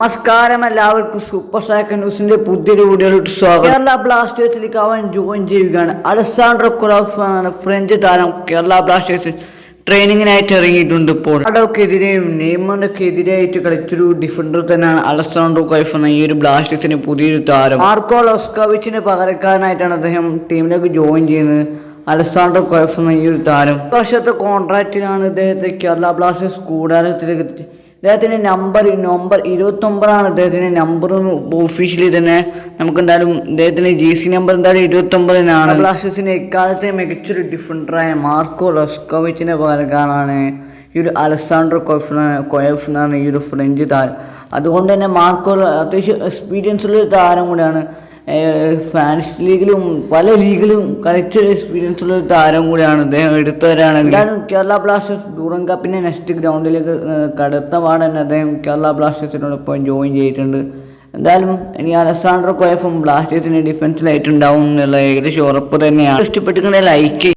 നമസ്കാരം എല്ലാവർക്കും സൂപ്പർ സാക്കൻ ന്യൂസിന്റെ പുതിയൊരു വീഡിയോയിലോട്ട് സ്വാഗതം. കേരള ബ്ലാസ്റ്റേഴ്സിലേക്ക് അവൻ ജോയിൻ ചെയ്യുകയാണ്. അലസാൻഡ്രോ കൊറാഫ് എന്ന ഫ്രഞ്ച് താരം. കേരള ബ്ലാസ്റ്റേഴ്സിൽ ട്രെയിനിങ്ങിനായിട്ട് ഇറങ്ങിയിട്ടുണ്ട് ഇപ്പോൾ. അടോക്കെതിരെയും നെയ്മറിനെതിരെയായിട്ട് കളിച്ചൊരു ഡിഫൻഡർ തന്നെയാണ് അലസാൻഡ്രോ കൈഫ് എന്ന ഈ ഒരു ബ്ലാസ്റ്റേഴ്സിന്റെ പുതിയൊരു താരം. മാർക്കോ ലോസ്കോവിച്ചിന് പകരക്കാരനായിട്ടാണ് അദ്ദേഹം ടീമിലേക്ക് ജോയിൻ ചെയ്യുന്നത്. അലസാൻഡ്രോ കോയഫ് എന്ന ഈ ഒരു താരം. വർഷത്തെ കോൺട്രാക്റ്റിലാണ് ഇദ്ദേഹത്തെ കേരള ബ്ലാസ്റ്റേഴ്സ് കൂടാരത്തിലേക്ക് ഇദ്ദേഹത്തിന്റെ നമ്പർ നമ്പർ ഇരുപത്തി ഒമ്പതാണ് ഇദ്ദേഹത്തിന്റെ നമ്പർ ഒഫീഷ്യലി തന്നെ. നമുക്ക് എന്തായാലും അദ്ദേഹത്തിന്റെ ജി സി നമ്പർ എന്തായാലും ഇരുപത്തി തന്നെയാണ്. ബ്ലാസ്റ്റേഴ്സിന്റെ എക്കാലത്തെ മികച്ചൊരു ഡിഫൻഡറായ മാർക്കോ റസ്കോവിച്ചിന്റെ പകരക്കാരാണ് ഈ ഒരു അലസാൻഡ്രോ കൊയ്ഫ് കൊയഫ് എന്നാണ് ഈ ഒരു ഫ്രഞ്ച് താരം. അതുകൊണ്ട് തന്നെ മാർക്കോ അത്യാവശ്യം എക്സ്പീരിയൻസ് ഉള്ള ഒരു താരം കൂടിയാണ്. ഫാൻസ് ലീഗിലും പല ലീഗിലും കളിച്ചൊരു എക്സ്പീരിയൻസ് ഉള്ള ഒരു താരം കൂടിയാണ് അദ്ദേഹം. എടുത്തവരാണെങ്കിലും കേരള ബ്ലാസ്റ്റേഴ്സ് ഡൂറൻ കപ്പിനെ നെക്സ്റ്റ് ഗ്രൗണ്ടിലേക്ക് കടത്ത പാടന്നെ അദ്ദേഹം കേരള ബ്ലാസ്റ്റേഴ്സിനോടൊപ്പം ജോയിൻ ചെയ്തിട്ടുണ്ട്. എന്തായാലും ഇനി അലസാൻഡ്രോ കോയഫും ബ്ലാസ്റ്റേഴ്സിന്റെ ഡിഫൻസിലായിട്ടുണ്ടാവും എന്നുള്ള ഏകദേശം ഉറപ്പ് തന്നെയാണ്. ഇഷ്ടപ്പെട്ടിട്ടുണ്ടെങ്കിൽ ലൈക്ക്